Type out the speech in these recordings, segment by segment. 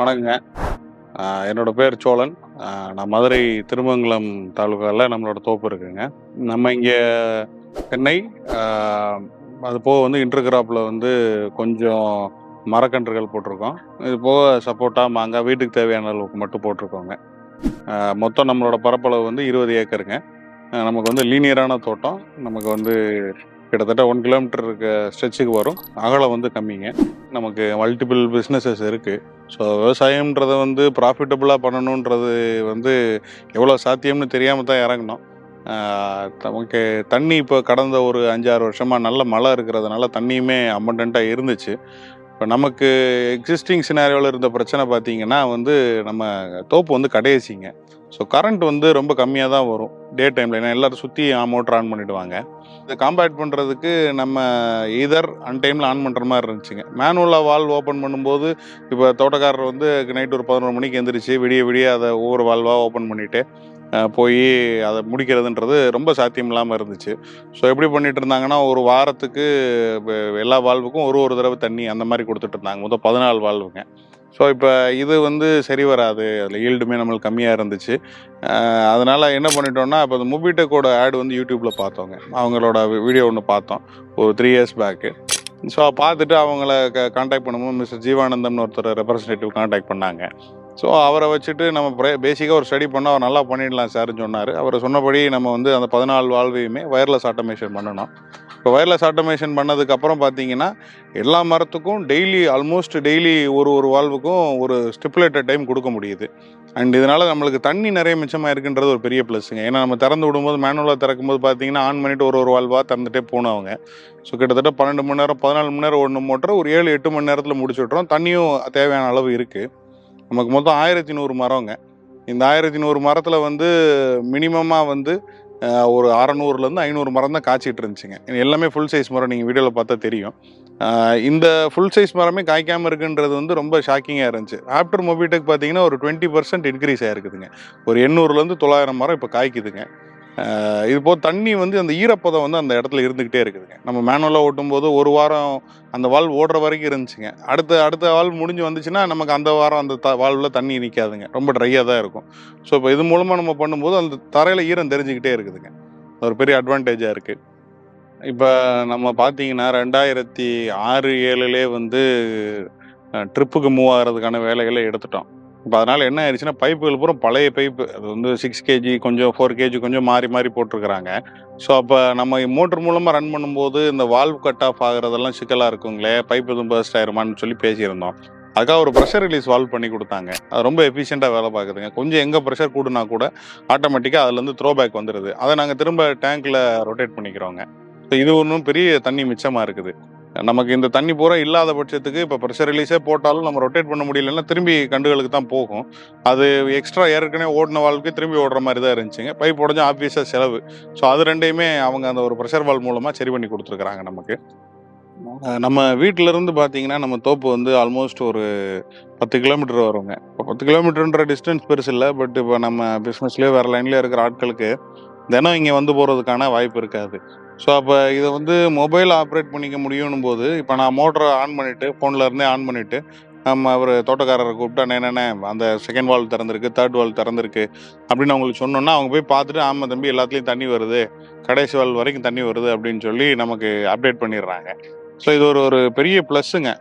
வணக்கங்க. என்னோட பேர் சோழன். நான் மதுரை திருமங்கலம் தாலுகாவில் நம்மளோட தோப்பு இருக்குங்க. நம்ம இங்கே தென்னை அது போக வந்து இன்டர்கிராப்பில் வந்து கொஞ்சம் மரக்கன்றுகள் போட்டிருக்கோம். இது போக சப்போட்டா மாங்காய் வீட்டுக்கு தேவையான அளவுக்கு மட்டும் போட்டிருக்கோங்க. மொத்தம் நம்மளோட பரப்பளவு வந்து இருபது ஏக்கருங்க. நமக்கு வந்து லீனியரான தோட்டம். நமக்கு வந்து கிட்டத்தட்ட ஒன் கிலோமீட்டர் இருக்க ஸ்ட்ரெச்சுக்கு வரும். அகலம் வந்து கம்மிங்க. நமக்கு மல்டிபிள் பிஸ்னஸஸ் இருக்குது ஸோ விவசாயம்ன்றதை வந்து ப்ராஃபிட்டபுளாக பண்ணணுன்றது வந்து எவ்வளோ சாத்தியம்னு தெரியாமல் தான் இறங்கணும் நமக்கு தண்ணி இப்போ கடந்த ஒரு அஞ்சாறு வருஷமாக நல்ல மழை இருக்கிறதுனால தண்ணியுமே அபண்டண்ட்டாக இருந்துச்சு. இப்போ நமக்கு எக்ஸிஸ்டிங் சினாரியோவில் இருந்த பிரச்சனை பார்த்தீங்கன்னா வந்து நம்ம தோப்பு வந்து கடைசிங்க. ஸோ கரண்ட் வந்து ரொம்ப கம்மியாக தான் வரும். டே டைமில் ஏன்னா எல்லோரும் சுற்றி மோட்டர் ஆன் பண்ணிவிடுவாங்க இதை காம்பேக்ட் பண்ணுறதுக்கு நம்ம ஈதர் அன்டைமில் ஆன் பண்ணுற மாதிரி இருந்துச்சுங்க. மேனுவலாக வால்வ் ஓப்பன் பண்ணும்போது இப்போ தோட்டக்காரர் வந்து நைட் ஒரு பதினோரு மணிக்கு எந்திரிச்சு விடிய விடிய அதை ஒவ்வொரு வால்வாக ஓப்பன் பண்ணிவிட்டு போய் அதை முடிக்கிறதுன்றது ரொம்ப சாத்தியம் இல்லாமல் இருந்துச்சு. ஸோ எப்படி பண்ணிட்டு இருந்தாங்கன்னா ஒரு வாரத்துக்கு எல்லா வால்வுக்கும் ஒரு ஒரு தடவை தண்ணி அந்த மாதிரி கொடுத்துட்டு இருந்தாங்க மொத்தம் பதினாலு வால்வுங்க ஸோ இப்போ இது வந்து சரி வராது. அதில் ஈல்டுமே நம்மளுக்கு கம்மியாக இருந்துச்சு. அதனால் என்ன பண்ணிட்டோம்னா இப்போ இந்த மொபிடெக்கோட ஆடு வந்து யூடியூப்பில் பார்த்தோங்க. அவங்களோட வீடியோ ஒன்று பார்த்தோம். ஒரு த்ரீ இயர்ஸ் பேக்கு ஸோ பார்த்துட்டு அவங்கள க காண்டாக்ட் பண்ணும்போது மிஸ்டர் ஜீவானந்தம்னு ஒருத்தர் ரெப்ரசன்டேட்டிவ் காண்டாக்ட் பண்ணாங்க. ஸோ அவரை வச்சுட்டு நம்ம பேசிக்காக ஒரு ஸ்டடி பண்ணால் அவர் நல்லா பண்ணிடலாம் சார்னு சொன்னார். அவர் சொன்னபடி நம்ம வந்து அந்த பதினாலு வாழ்வையுமே வயர்லெஸ் ஆட்டோமேஷன் பண்ணணும். இப்போ வயர்லெஸ் ஆட்டோமேஷன் பண்ணதுக்கப்புறம் பார்த்தீங்கன்னா எல்லா மரத்துக்கும் டெய்லி ஆல்மோஸ்ட் டெய்லி ஒரு ஒரு வாழ்வுக்கும் ஒரு ஸ்டிப்புலேட்டட் டைம் கொடுக்க முடியுது. அண்ட் இதனால் நம்மளுக்கு தண்ணி நிறைய மிச்சமாக இருக்குன்றது ஒரு பெரிய ப்ளஸ்ஸுங்க ஏன்னா நம்ம திறந்து விடும்போது மேனுவலாக திறக்கும்போது பார்த்தீங்கன்னா ஆன் பண்ணிட்டு ஒரு ஒரு வாழ்வாக திறந்துட்டே போனோம் அவங்க ஸோ கிட்டத்தட்ட பன்னெண்டு மணி நேரம் பதினாலு மணி நேரம் ஒன்று மோட்டர் ஒரு ஏழு எட்டு மணி நேரத்தில் முடிச்சு விட்றோம் தண்ணியும் தேவையான அளவு இருக்குது நமக்கு மொத்தம் ஆயிரத்தி நூறு மரங்க. இந்த ஆயிரத்தி நூறு மரத்தில் வந்து மினிமமாக வந்து ஒரு அறநூறுலேருந்து ஐநூறு மரம் தான் காய்ச்சிட்டு இருந்துச்சுங்க. எல்லாமே ஃபுல் சைஸ் மரம் நீங்கள் வீடியோவில் பார்த்தா தெரியும். இந்த ஃபுல் சைஸ் மரமே காய்க்காமல் இருக்குன்றது வந்து ரொம்ப ஷாக்கிங்காக இருந்துச்சு. ஆஃப்டர் மொபிடெக் பார்த்தீங்கன்னா ஒரு டுவெண்ட்டி பர்சன்ட் இன்க்ரீஸ் ஆகிருக்குதுங்க ஒரு எண்ணூறுலேருந்து தொள்ளாயிரம் மரம் இப்போ காய்க்குதுங்க. இது போல் தண்ணி வந்து அந்த ஈரப்பதம் வந்து அந்த இடத்துல இருந்துக்கிட்டே இருக்குதுங்க. நம்ம மேனுவலாக ஓட்டும் போது ஒரு வாரம் அந்த வால்வ் ஓடுற வரைக்கும் இருந்துச்சுங்க. அடுத்த அடுத்த வால்வ் முடிஞ்சு வந்துச்சுன்னா நமக்கு அந்த வாரம் அந்த த வால்வில் தண்ணி நிற்காதுங்க ரொம்ப ட்ரையாக தான் இருக்கும். ஸோ இப்போ இது மூலமாக நம்ம பண்ணும்போது அந்த தரையில் ஈரம் தெரிஞ்சுக்கிட்டே இருக்குதுங்க. ஒரு பெரிய அட்வான்டேஜாக இருக்குது இப்போ நம்ம பார்த்தீங்கன்னா ரெண்டாயிரத்தி ஆறு ஏழுலே வந்து ட்ரிப்புக்கு மூவ் ஆகிறதுக்கான வேலைகளை எடுத்துட்டோம். இப்போ அதனால் என்ன ஆயிடுச்சுன்னா பைப்புகள் பூரா பழைய பைப்பு. அது வந்து சிக்ஸ் கேஜி கொஞ்சம் ஃபோர் கேஜி கொஞ்சம் மாறி மாறி போட்டிருக்கிறாங்க. ஸோ அப்போ நம்ம மோட்டர் மூலமாக ரன் பண்ணும்போது இந்த வால்வ் கட் ஆஃப் ஆகிறதெல்லாம் சிக்கலாக இருக்குங்களே பைப் எதுவும் பர்ஸ்ட் ஆயிருமான்னு சொல்லி பேசியிருந்தோம். அதுக்காக ஒரு ப்ரெஷர் ரிலீஸ் வால்வ் பண்ணி கொடுத்தாங்க. அது ரொம்ப எஃபிஷியண்ட்டாக வேலை பார்க்குதுங்க. கொஞ்சம் எங்கே ப்ரெஷர் கூடுனா கூட ஆட்டோமேட்டிக்காக அதுலேருந்து த்ரோ பேக் வந்துடுது அதை நாங்கள் திரும்ப டேங்க்கில் ரொட்டேட் பண்ணிக்கிறோங்க. ஸோ இது ஒன்றும் பெரிய தண்ணி மிச்சமாக இருக்குது. நமக்கு இந்த தண்ணி பூரா இல்லாத பட்சத்துக்கு இப்போ ப்ரெஷர் ரிலீஸே போட்டாலும் நம்ம ரொட்டேட் பண்ண முடியலன்னா திரும்பி கண்டுகளுக்கு தான் போகும். அது எக்ஸ்ட்ரா ஏற்கனவே ஓடின வாழ்க்கை திரும்பி ஓடுற மாதிரி தான் இருந்துச்சுங்க. பைப் உடஞ்சும் ஆப்வியஸாக செலவு. ஸோ அது ரெண்டையுமே அவங்க அந்த ஒரு ப்ரெஷர் வால் மூலமாக சரி பண்ணி கொடுத்துருக்குறாங்க நமக்கு. நம்ம வீட்டிலேருந்து பார்த்தீங்கன்னா நம்ம தோப்பு வந்து ஆல்மோஸ்ட் ஒரு பத்து கிலோமீட்டர் வருங்க. இப்போ பத்து கிலோமீட்டர்ன்ற டிஸ்டன்ஸ் பெருசு இல்லை. பட் இப்போ நம்ம பிஸ்னஸ்லேயே வேறு லைன்லேயே இருக்கிற ஆட்களுக்கு தினம் இங்கே வந்து போகிறதுக்கான வாய்ப்பு இருக்காது. ஸோ அப்போ இதை வந்து மொபைல் ஆப்ரேட் பண்ணிக்க முடியும்னும் போது இப்போ நான் மோட்டரை ஆன் பண்ணிவிட்டு ஃபோனில் இருந்தே ஆன் பண்ணிவிட்டு நம்ம அவர் தோட்டக்காரரை கூப்பிட்டா என்னென்ன அந்த செகண்ட் வால் திறந்திருக்கு தேர்ட் வால் திறந்திருக்கு அப்படின்னு அவங்களுக்கு சொன்னோன்னா அவங்க போய் பார்த்துட்டு ஆமாம் தம்பி எல்லாத்துலேயும் தண்ணி வருது கடைசி வால் வரைக்கும் தண்ணி வருது அப்படின்னு சொல்லி நமக்கு அப்டேட் பண்ணிடுறாங்க. ஸோ இது ஒரு ஒரு பெரிய ப்ளஸ்ஸுங்க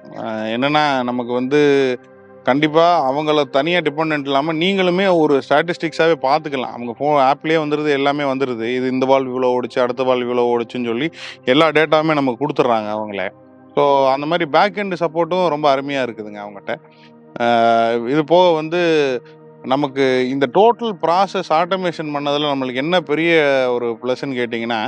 என்னென்னா நமக்கு வந்து கண்டிப்பாக அவங்கள தனியாக டிபெண்ட் இல்லாமல் நீங்களுமே ஒரு ஸ்டாட்டிஸ்டிக்ஸாகவே பார்த்துக்கலாம் அவங்க ஃபோன் ஆப்லேயே வந்துடுது எல்லாமே வந்துடுது இது இந்த வால்வ் இவ்வளோ ஓடிச்சு அடுத்த வால்வ் இவ்வளோ ஓடிச்சுன்னு சொல்லி எல்லா டேட்டாவுமே நமக்கு கொடுத்துட்றாங்க அவங்களே. ஸோ அந்த மாதிரி பேக் எண்டு சப்போர்ட்டும் ரொம்ப அருமையாக இருக்குதுங்க அவங்ககிட்ட. இது போக வந்து நமக்கு இந்த டோட்டல் ப்ராசஸ் ஆட்டோமேஷன் பண்ணதில் நம்மளுக்கு என்ன பெரிய ஒரு ப்ளஸ்ன்னு கேட்டிங்கன்னா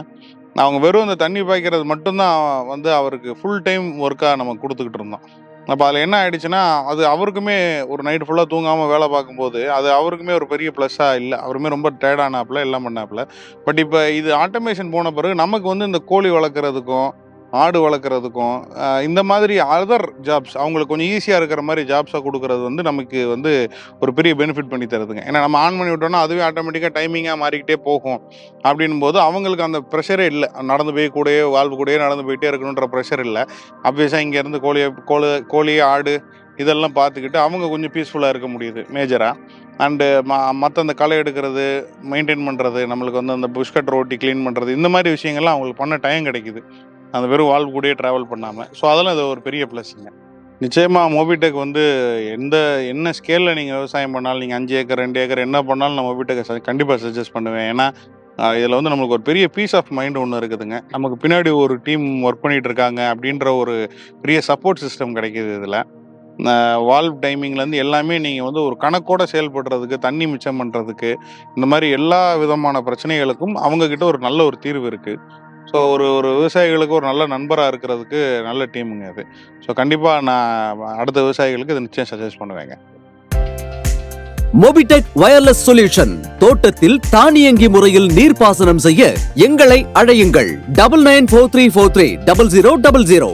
அவங்க வெறும் இந்த தண்ணி பாய்க்கிறது மட்டும்தான் வந்து அவருக்கு ஃபுல் டைம் ஒர்க்காக நம்ம கொடுத்துக்கிட்டு இருந்தோம். அப்போ அதில் என்ன ஆயிடுச்சுன்னா அது அவருக்குமே ஒரு நைட் ஃபுல்லாக தூங்காமல் வேலை பார்க்கும்போது அது அவருக்குமே ஒரு பெரிய ப்ளஸ்ஸாக இல்லை. அவருமே ரொம்ப டயர்டானாப்பில் எல்லாம் பண்ணாப்புல. பட் இப்போ இது ஆட்டோமேஷன் போன பிறகு நமக்கு வந்து இந்த கோழி வளர்க்குறதுக்கும் ஆடு வளர்க்குறதுக்கும் இந்த மாதிரி அதர் ஜாப்ஸ் அவங்களுக்கு கொஞ்சம் ஈஸியாக இருக்கிற மாதிரி ஜாப்ஸாக கொடுக்கறது வந்து நமக்கு வந்து ஒரு பெரிய பெனிஃபிட் பண்ணி தருதுங்க. ஏன்னா நம்ம ஆன் பண்ணி விட்டோம்னா அதுவே ஆட்டோமேட்டிக்காக டைமிங்காக மாறிக்கிட்டே போகும். அப்படின்னும் போது அவங்களுக்கு அந்த ப்ரெஷரே இல்லை. நடந்து போய் கூடயே வாழ்வு கூடயே நடந்து போயிட்டே இருக்கணுன்ற ப்ரெஷர் இல்லை. அப்வியஸாக இங்கேருந்து கோழியை கோழி கோழி ஆடு இதெல்லாம் பார்த்துக்கிட்டு அவங்க கொஞ்சம் பீஸ்ஃபுல்லாக இருக்க முடியுது மேஜராக அண்டு ம மற்ற அந்த களை எடுக்கிறது மெயின்டைன் பண்ணுறது நம்மளுக்கு வந்து அந்த புஷ்கட் ரோட்டி க்ளீன் பண்ணுறது இந்த மாதிரி விஷயங்கள்லாம் அவங்களுக்கு பண்ண டைம் கிடைக்குது. அந்த வெறும் வாழ்வு கூடயே ட்ராவல் பண்ணாமல் ஸோ அதெல்லாம் இது ஒரு பெரிய ப்ளஸ்ஸுங்க நிச்சயமாக மோபிடெக் வந்து எந்த என்ன ஸ்கேலில் நீங்கள் விவசாயம் பண்ணாலும் நீங்கள் அஞ்சு ஏக்கர் ரெண்டு ஏக்கர் என்ன பண்ணாலும் நான் மோபிடெக்கை கண்டிப்பாக சஜஸ்ட் பண்ணுவேன். ஏன்னா இதில் வந்து நம்மளுக்கு ஒரு பெரிய பீஸ் ஆஃப் மைண்ட் ஒன்று இருக்குதுங்க. நமக்கு பின்னாடி ஒரு டீம் ஒர்க் பண்ணிட்டு இருக்காங்க அப்படின்ற ஒரு பெரிய சப்போர்ட் சிஸ்டம் கிடைக்கிது இதில். வால்வ் டைமிங்லேருந்து எல்லாமே நீங்கள் வந்து ஒரு கணக்கோட செயல்படுறதுக்கு தண்ணி மிச்சம் பண்ணுறதுக்கு இந்த மாதிரி எல்லா விதமான பிரச்சனைகளுக்கும் அவங்கக்கிட்ட ஒரு நல்ல ஒரு தீர்வு இருக்குது ஸோ ஒரு ஒரு விவசாயிகளுக்கு ஒரு நல்ல நண்பராக இருக்கிறதுக்கு நல்ல டீமுங்க அது. ஸோ கண்டிப்பாக நான் அடுத்த விவசாயிகளுக்கு இதை நிச்சயம் சஜஸ்ட் பண்ணுவேங்க. Mobitech wireless solution. தோட்டத்தில் தானியங்கி முறையில் நீர்ப்பாசனம் செய்ய எங்களை அழையுங்கள். Double nine four three four three double zero double zero.